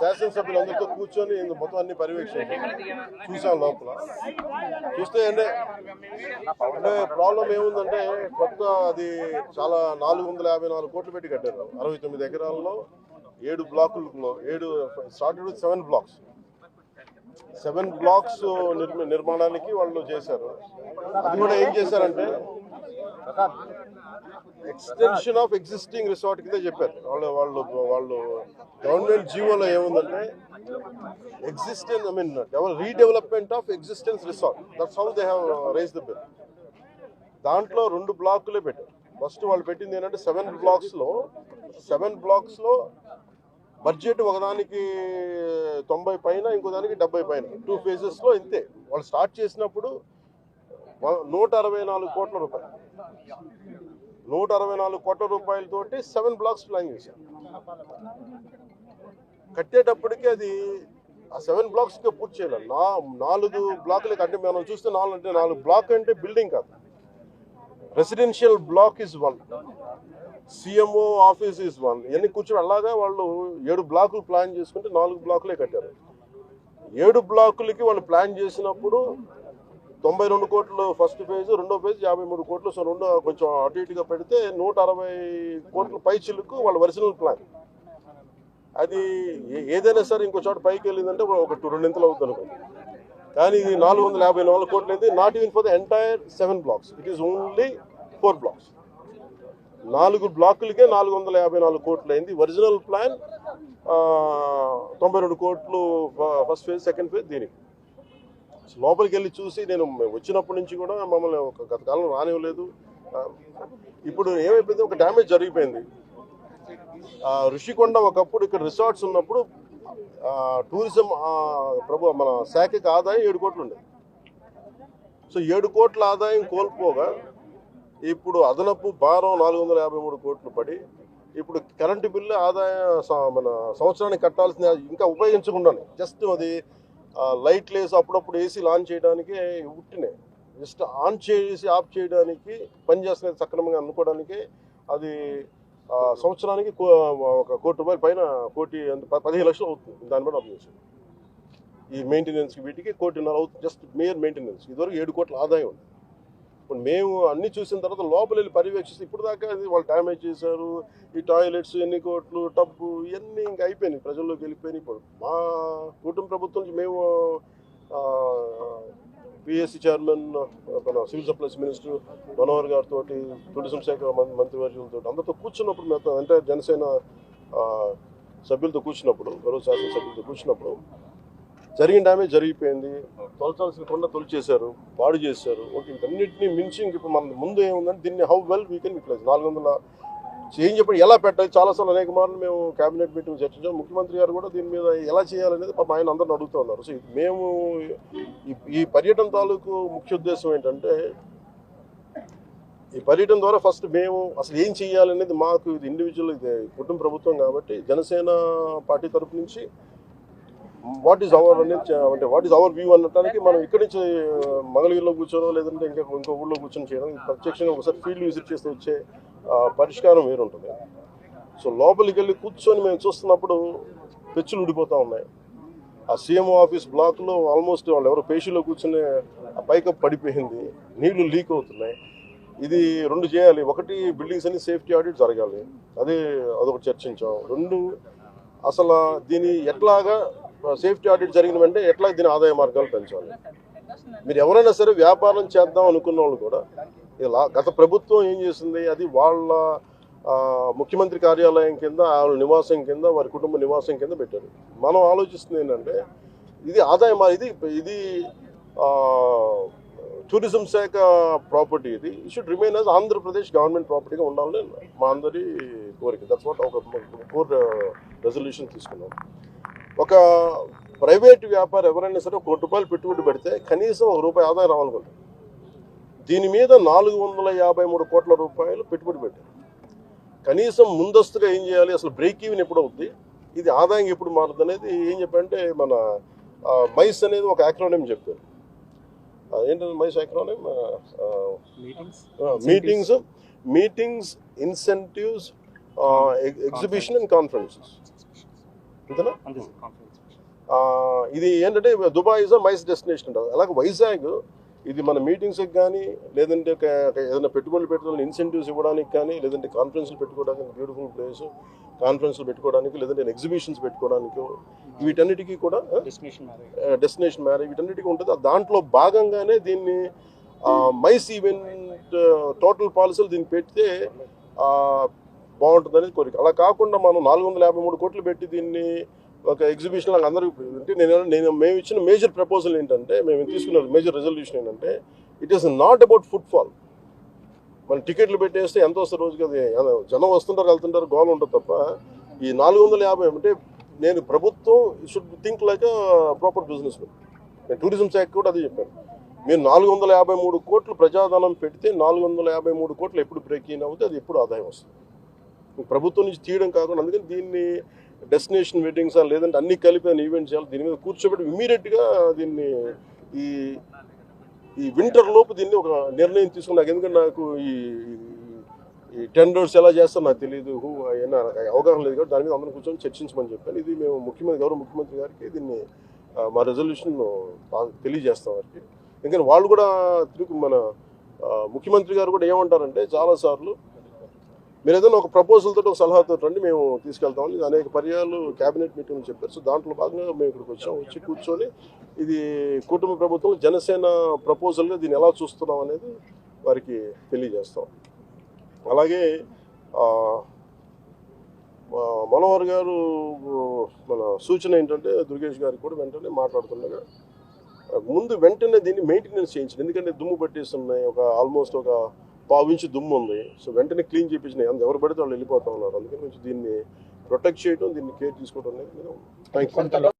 శాసనసభ్యులందరితో కూర్చొని మొత్తం అన్ని పర్యవేక్షించాం చూసాం లోపల. చూస్తే అంటే అంటే ప్రాబ్లం ఏముందంటే కొత్త అది చాలా నాలుగు వందల యాభై నాలుగు కోట్లు పెట్టి కట్టారు. అరవై తొమ్మిది ఎకరాల్లో ఏడు బ్లాకుల్లో ఏడు started seven blocks seven blocks నిర్మాణానికి వాళ్ళు చేశారు. అది కూడా ఏం చేశారంటే ఎక్స్టెన్షన్ ఆఫ్ ఎగ్జిస్టింగ్ రిసార్ట్ కింద చెప్పారు. వాళ్ళు వాళ్ళు వాళ్ళు గవర్నమెంట్ జీవోలో ఏముందంటే existence I mean redevelopment of existence resort that's how they have raise the bill దాంట్లో రెండు బ్లాకులే పెట్టారు. ఫస్ట్ వాళ్ళు పెట్టింది ఏంటంటే సెవెన్ బ్లాక్స్లో సెవెన్ బ్లాక్స్లో బడ్జెట్ ఒకదానికి తొంభై పైన ఇంకో దానికి డెబ్బై పైన. టూ ఫేజెస్లో ఇంతే. వాళ్ళు స్టార్ట్ చేసినప్పుడు నూట అరవై నాలుగు కోట్ల రూపాయలు. నూట అరవై నాలుగు కోట్ల రూపాయలతోటి సెవెన్ బ్లాక్స్ ప్లాన్ చేశారు. కట్టేటప్పటికి అది ఆ సెవెన్ బ్లాక్స్కి పూర్తి చేయాలి నా నాలుగు బ్లాకులకి అంటే మనం చూస్తే నాలుగు అంటే నాలుగు బ్లాక్ అంటే బిల్డింగ్ కాదు. Residential block is one CMO office is one ఇవన్నీ కూర్చొని అలాగా వాళ్ళు ఏడు బ్లాకులు ప్లాన్ చేసుకుంటే నాలుగు బ్లాకులే కట్టారు. ఏడు బ్లాకులకి వాళ్ళు ప్లాన్ చేసినప్పుడు తొంభై రెండు కోట్లు ఫస్ట్ ఫేజ్ రెండో ఫేజ్ యాభై మూడు కోట్లు. సో రెండో కొంచెం అటు ఇటుగా పెడితే నూట అరవై కోట్ల పై వాళ్ళ ఒరిజినల్ ప్లాన్ అది ఏ- ఏదైనా సరే ఇంకో చోట పైకి వెళ్ళిందంటే ఒక టూ రెండింతలు అవుతుంది అనుకోండి కానీ ఇది నాలుగు వందల యాభై నాలుగు కోట్లు అయితే not even for the entire seven blocks it is only four blocks నాలుగు బ్లాకులకే నాలుగు వందల యాభై నాలుగు కోట్లు అయింది ఒరిజినల్ ప్లాన్ తొంభై రెండు కోట్లు ఫస్ట్ ఫేజ్ సెకండ్ ఫేజ్ దీనికి. లోపలికి వెళ్ళి చూసి నేను వచ్చినప్పటి నుంచి కూడా మమ్మల్ని ఒక గత కాలం రానివ్వలేదు ఇప్పుడు ఏమైపోయింది? ఒక డ్యామేజ్ జరిగిపోయింది. ఋషికొండ ఒకప్పుడు ఇక్కడ రిసార్ట్స్ ఉన్నప్పుడు టూరిజం ప్రభు మన శాఖకి ఆదాయం ఏడు కోట్లు ఉండేది సో ఏడు కోట్ల ఆదాయం కోల్పోగా ఇప్పుడు అదనపు భారం నాలుగు వందల యాభై మూడు కోట్లు పడి ఇప్పుడు కరెంటు బిల్లు ఆదాయ స- మన సంవత్సరానికి కట్టాల్సిన ఇంకా ఉపయోగించకుండానే. జస్ట్ అది లైట్ లైట్లు వేసి అప్పుడప్పుడు ఏసీ ఆన్ చేయడానికి ఉట్టినాయి. జస్ట్ ఆన్ చేసి ఆఫ్ చేయడానికి పనిచేస్తున్నది సక్రమంగా అనుకోవడానికి అది సంవత్సరానికి కో- ఒక కోటి రూపాయల పైన కోటి పదిహేను లక్షలు అవుతుంది. దాన్ని బట్టి అప్పు ఈ మెయింటెనెన్స్ వీటికి కోటిన్నర అవుతుంది. జస్ట్ మేయర్ మెయింటెనెన్స్ ఇదివరకు ఏడు కోట్ల ఆదాయం ఉంది ఇప్పుడు మేము అన్ని చూసిన తర్వాత లోపల వెళ్ళి పర్యవేక్షిస్తే ఇప్పుడు దాకా వాళ్ళు డ్యామేజ్ చేశారు. ఈ టాయిలెట్స్ ఎన్ని కోట్లు టబ్బు ఇవన్నీ ఇంకా అయిపోయినాయి. ప్రజల్లోకి వెళ్ళిపోయినాయి. ఇప్పుడు మా కుటుంబ ప్రభుత్వం నుంచి మేము పిఎస్సి చైర్మన్ మన సివిల్ సప్లైస్ మినిస్టర్ మనోహర్ గారితో టూరిజం శాఖ మంత్రివర్యులతో అందరితో కూర్చున్నప్పుడు మేము అంటే జనసేన సభ్యులతో కూర్చున్నప్పుడు గౌరవ శాసన సభ్యులతో కూర్చున్నప్పుడు జరిగిన డ్యామేజ్ జరిగిపోయింది. తొలచాల్సిన కొండ తొలిచేశారు పాడు చేశారు. ఓకే వీటన్నిటిని మించి ఇంక ఇప్పుడు మన ముందు ఏముందంటే దీన్ని how well we can utilise నాలుగు వందల చేంజ్ చెప్పి ఎలా పెట్టాలి? చాలాసార్లు అనేక మార్లు మేము కేబినెట్ మీటింగ్ చర్చించాం. ముఖ్యమంత్రి గారు కూడా దీని మీద ఎలా చేయాలనేది పాపం ఆయన అందరిని అడుగుతూ ఉన్నారు. సో మేము ఈ ఈ పర్యటన తాలూకు ముఖ్య ఉద్దేశం ఏంటంటే ఈ పర్యటన ద్వారా ఫస్ట్ మేము అసలు ఏం చేయాలనేది మాకు ఇది ఇండివిజువల్ ఇది కుటుంబ ప్రభుత్వం కాబట్టి జనసేన పార్టీ తరఫు నుంచి వాట్ ఈస్ అవర్ అనేది అంటే వాట్ ఈస్ అవర్ వ్యూ అనటానికి మనం ఇక్కడి నుంచి మంగళగిరిలో కూర్చోనో లేదంటే ఇంకా ఇంకో ఊళ్ళో కూర్చొని చేయడం ప్రత్యక్షంగా ఒకసారి ఫీల్డ్ విజిట్ చేస్తే వచ్చే పరిష్కారం వేరుంటుంది. సో లోపలికి వెళ్ళి కూర్చొని మేము చూస్తున్నప్పుడు పెచ్చులు ఊడిపోతూ ఉన్నాయి. ఆ సీఎంఓ ఆఫీస్ బ్లాక్లో ఆల్మోస్ట్ వాళ్ళు ఎవరో పేషీలో కూర్చుని ఆ పైకప్ పడిపోయింది. నీళ్ళు లీక్ అవుతున్నాయి. ఇది రెండు చేయాలి. ఒకటి బిల్డింగ్స్ అన్ని సేఫ్టీ ఆడిట్ జరగాలి. అదే అదొకటి చర్చించాం. రెండు అసలు దీని ఎట్లాగా సేఫ్టీ ఆడిట్ జరిగిన వెంటనే ఎట్లా దీని ఆదాయ మార్గాలు పెంచాలి? మీరు ఎవరైనా సరే వ్యాపారం చేద్దాం అనుకున్న వాళ్ళు కూడా ఇలా గత ప్రభుత్వం ఏం చేసింది? అది వాళ్ళ ముఖ్యమంత్రి కార్యాలయం కింద వాళ్ళ నివాసం కింద వారి కుటుంబ నివాసం కింద పెట్టారు. మనం ఆలోచిస్తుంది ఏంటంటే ఇది ఆదాయం మా- ఇది ఇది టూరిజం శాఖ ప్రాపర్టీ ఇది. Should remain as Andhra Pradesh government ప్రాపర్టీగా ఉండాలని మా అందరి కోరిక. దట్స్ వాట్ ఒక కోర్ రెజల్యూషన్ తీసుకున్నాం. ఒక ప్రైవేట్ వ్యాపారం ఎవరైనా సరే ఒక కోటి రూపాయలు పెట్టుబడి పెడితే కనీసం ఒక రూపాయి ఆదాయం రావాలనుకుంటారు. దీని మీద నాలుగు వందల యాభై మూడు కోట్ల రూపాయలు పెట్టుబడి పెట్టారు. కనీసం ముందస్తుగా ఏం చేయాలి? అసలు బ్రేక్ ఈవెన్ ఎప్పుడు అవుద్ది? ఇది ఆదాయం ఎప్పుడు మారుతుంది అనేది ఏం చెప్పారంటే మన మైస్ అనేది ఒక యాక్రోనియం చెప్పారు. ఏంటంటే MICE acronym meetings meetings incentives exhibition and conferences అంతేనా? ఇది ఏంటంటే Dubai is a MICE destination అంటారు అలాగే వైజాగ్ ఇది మన మీటింగ్స్కి కానీ లేదంటే ఏదైనా పెట్టుబడులు పెట్టడానికి ఇన్సెంటివ్స్ ఇవ్వడానికి కానీ లేదంటే కాన్ఫరెన్స్లు పెట్టుకోవడానికి బ్యూటిఫుల్ ప్లేస్ కాన్ఫరెన్స్లు పెట్టుకోవడానికి లేదంటే ఎగ్జిబిషన్స్ పెట్టుకోవడానికి వీటన్నిటికీ కూడా డెస్టినేషన్ మ్యారేజ్ వీటన్నిటికీ ఉంటుంది. దాంట్లో భాగంగానే దీన్ని మైస్ ఈవెంట్ టోటల్ పాలసీలు దీన్ని పెడితే బాగుంటుంది అనేది కోరిక. అలా కాకుండా మనం నాలుగు వందల యాభై మూడు కోట్లు పెట్టి దీన్ని ఒక ఎగ్జిబిషన్ లాగా అందరికీ అంటే నేను నేను మేము ఇచ్చిన మేజర్ ప్రపోజల్ ఏంటంటే మేము తీసుకున్న మేజర్ రెజల్యూషన్ ఏంటంటే it is not about footfall మన టికెట్లు పెట్టేస్తే ఎంత వస్తారు రోజుకి? అది జనం వస్తుంటారు వెళ్తుంటారు గోల్ ఉంటుంది తప్ప ఈ నాలుగు వందల యాభై అంటే నేను ప్రభుత్వం should think like proper business నేను టూరిజం శాఖ కూడా అదే చెప్పాను. మీరు నాలుగు వందల యాభై మూడు కోట్లు ప్రజాధనం పెడితే నాలుగు వందల యాభై మూడు కోట్లు ఎప్పుడు బ్రేక్ ఇన్ అవుతే అది ఎప్పుడు ఆదాయం వస్తుంది. ప్రభుత్వం నుంచి తీయడం కాకుండా అందుకని దీన్ని డెస్టినేషన్ వెడ్డింగ్స్ లేదంటే అన్ని కలిపి ఈవెంట్ చేయాలి దీని మీద కూర్చోబెట్టి ఇమీడియట్గా దీన్ని ఈ ఈ వింటర్ లోపు దీన్ని ఒక నిర్ణయం తీసుకున్నాకు ఎందుకంటే నాకు ఈ ఈ టెండర్స్ ఎలా చేస్తారో నాకు తెలియదు హూ అయినా అవగాహన లేదు కాబట్టి దాని మీద అందరం కూర్చొని చర్చించమని చెప్పాను. ఇది మేము ముఖ్యమంత్రి గౌరవ ముఖ్యమంత్రి గారికి దీన్ని మా రెజల్యూషన్ తెలియజేస్తాం వారికి. ఎందుకంటే వాళ్ళు కూడా తిరుగు మన ముఖ్యమంత్రి గారు కూడా ఏమంటారంటే చాలాసార్లు మీరు ఏదైనా ఒక ప్రపోజల్ తోటి ఒక సలహాతో రండి మేము తీసుకెళ్తామని ఇది అనేక పర్యాలు కేబినెట్ మీటింగ్ చెప్పారు. సో దాంట్లో భాగంగా మేము ఇక్కడికి వచ్చాం వచ్చి కూర్చొని ఇది కుటుంబ ప్రభుత్వం జనసేన ప్రపోజల్గా దీన్ని ఎలా చూస్తున్నాం అనేది వారికి తెలియజేస్తాం. అలాగే మనోహర్ గారు మన సూచన ఏంటంటే దుర్గేష్ గారికి కూడా వెంటనే మాట్లాడుతుండగా ముందు వెంటనే దీన్ని మెయింటెనెన్స్ చేయించండి. ఎందుకంటే దుమ్ము పట్టేస్తున్నాయి ఒక ఆల్మోస్ట్ ఒక పావు దుమ్ము ఉంది. సో వెంటనే క్లీన్ చేయించినాయి అంత ఎవరు పడితే వాళ్ళు వెళ్ళిపోతా ఉన్నారు. అందుకని కొంచెం దీన్ని ప్రొటెక్ట్ చేయడం దీన్ని కేర్ తీసుకోవడం అనేది థ్యాంక్ యూ